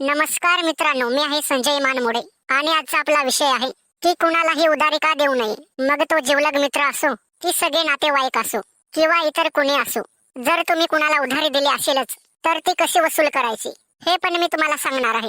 नमस्कार मित्रांनो मी आहे संजय मानमोडे. आणि आजचा आपला विषय आहे की कुणालाही उधारी का देऊ नये. मग तो जिवलग मित्र असो की सगळे नातेवाईक असो किंवा इतर कोणी असो. जर तुम्ही कुणाला उधारी दिली असेलच तर ती कशी वसूल करायची? हे पण मी तुम्हाला सांगणार आहे.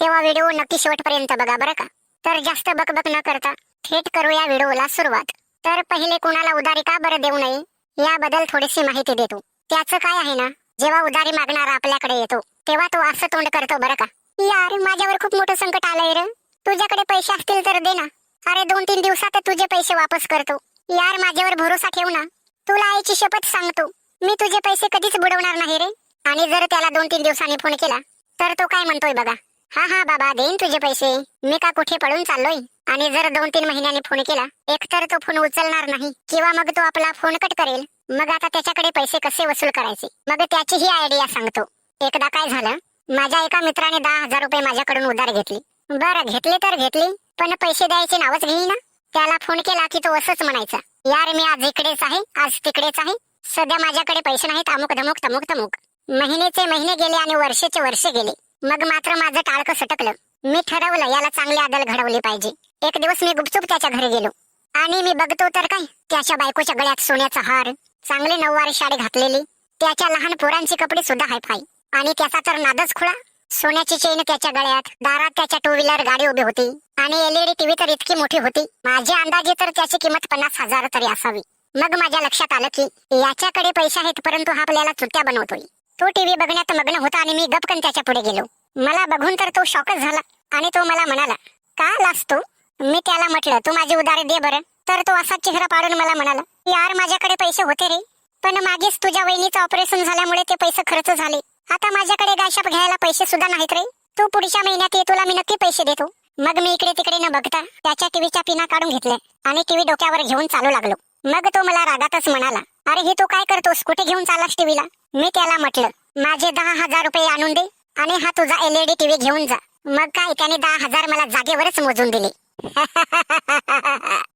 तेव्हा व्हिडिओ नक्की शेवटपर्यंत बघा बरं का. तर जास्त बकबक न करता थेट करूया व्हिडिओला सुरुवात. तर पहिले कुणाला उधारी का बरं देऊ नये? याबद्दल थोडीशी माहिती देतो. त्याचं काय आहे ना जेव्हा उधारी मागणारा आपल्याकडे येतो तेव्हा तो असं तोंड करतो बरं का. यार माझ्यावर खूप मोठं संकट आलंय रे. तुझ्याकडे पैसे असतील तर दे ना. अरे दोन तीन दिवसात तुझे पैसे वापस करतो. यार माझ्यावर भरोसा ठेव ना. तुला आईची शपथ सांगतो. मी तुझे पैसे कधीच बुडवणार नाही रे. आणि जर त्याला दोन तीन दिवसांनी फोन केला तर तो काय म्हणतोय बघा. हा हा बाबा देईन तुझे पैसे. मी का कुठे पळून चाललोय? आणि जर दोन तीन महिन्यांनी फोन केला एकतर तो फोन उचलणार नाही किंवा मग तो आपला फोन कट करेल. मग आता त्याच्याकडे पैसे कसे वसूल करायचे? मग त्याचीही आयडिया सांगतो. एकदा काय झालं? माझ्या एका मित्राने दहा हजार रुपये माझ्याकडून उधार घेतली. बरं घेतले तर घेतली पण पैसे द्यायचे नावच घेईना. त्याला फोन केला की तो असंच म्हणायचा यार मी आज इकडेच आहे आज तिकडेच आहे. सध्या माझ्याकडे पैसे नाहीत अमुक धमुक तमुक तमुक. महिनेचे महिने गेले आणि वर्षेचे वर्ष गेले. मग मात्र माझं टाळकं सटकलं. मी ठरवलं याला चांगली आदल घडवली पाहिजे. एक दिवस मी गुपचूप त्याच्या घरी गेलो. आणि मी बघतो तर काय? त्याच्या बायकोच्या गळ्यात सोन्याचा हार चांगली नऊवारी साडी घातलेली त्याच्या लहान पोरांचे कपडे सुद्धा हायफाय. आणि त्याचा तर नादच खुळा. सोन्याची चेन त्याच्या गळ्यात दारात त्याच्या टू व्हीलर गाडी उभी होती. आणि एलईडी टीव्ही तर इतकी मोठी होती. माझे अंदाजे तर त्याची किंमत पन्नास हजार तरी असावी. मग माझ्या लक्षात आलं की याच्याकडे पैसे आहेत परंतु हा आपल्याला चुत्या बनवतोय. तो टीव्ही बघण्यात मग्न होता आणि मी गपकन त्याच्या पुढे गेलो. मला बघून तर तो शॉकच झाला. आणि तो मला म्हणाला का लाजतो मी त्याला म्हटलं तू माझी उधारी दे बरं. तर तो असा चेहरा पाडून मला म्हणाला यार माझ्याकडे पैसे होते रे. पण मागेच तुझ्या वहिनीचं ऑपरेशन झाल्यामुळे ते पैसे खर्च झाले. आता माझ्याकडे गायशाप घ्यायला पैसे सुद्धा नाहीत रे. तू पुढच्या महिन्यात ये तुला मी नक्की पैसे देतो. मग मी इकडे तिकडे न बघता त्याच्या टीव्हीच्या पिना काढून घेतल्या आणि टीव्ही डोक्यावर घेऊन चालू लागलो. मग तो मला रागातच म्हणाला अरे हे तू काय करतोस? कुठे घेऊन चालास टीव्हीला? मी त्याला म्हटलं माझे दहा हजार रुपये आणून दे आणि हा तुझा एलईडी टीव्ही घेऊन जा. मग काय त्याने दहा हजार मला जागेवरच मोजून दिले.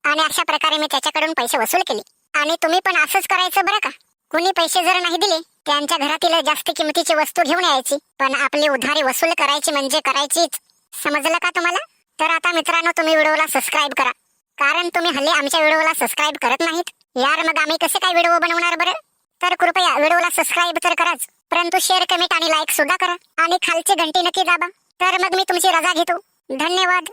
आणि अशा प्रकारे मी त्याच्याकडून पैसे वसूल केले. आणि तुम्ही पण असंच करायचं बरं का? कुणी पैसे जर नाही दिले त्यांच्या घरातील जास्त किमतीची वस्तू घेऊन यायची. पण आपली उधारी वसूल करायची म्हणजे करायचीच. समजलं का तुम्हाला? तर आता मित्रांनो तुम्ही व्हिडिओला सबस्क्राईब करा. कारण तुम्ही हल्ली आमच्या व्हिडिओला सबस्क्राईब करत नाहीत. यार मग आम्ही कसे काय व्हिडिओ बनवणार बरं? तर कृपया व्हिडिओला सबस्क्राईब तर कराच. परंतु शेअर कमेंट आणि लाईक सुद्धा करा. आणि खालची घंटी नक्की दाबा. तर मग मी तुमची रजा घेतो. धन्यवाद.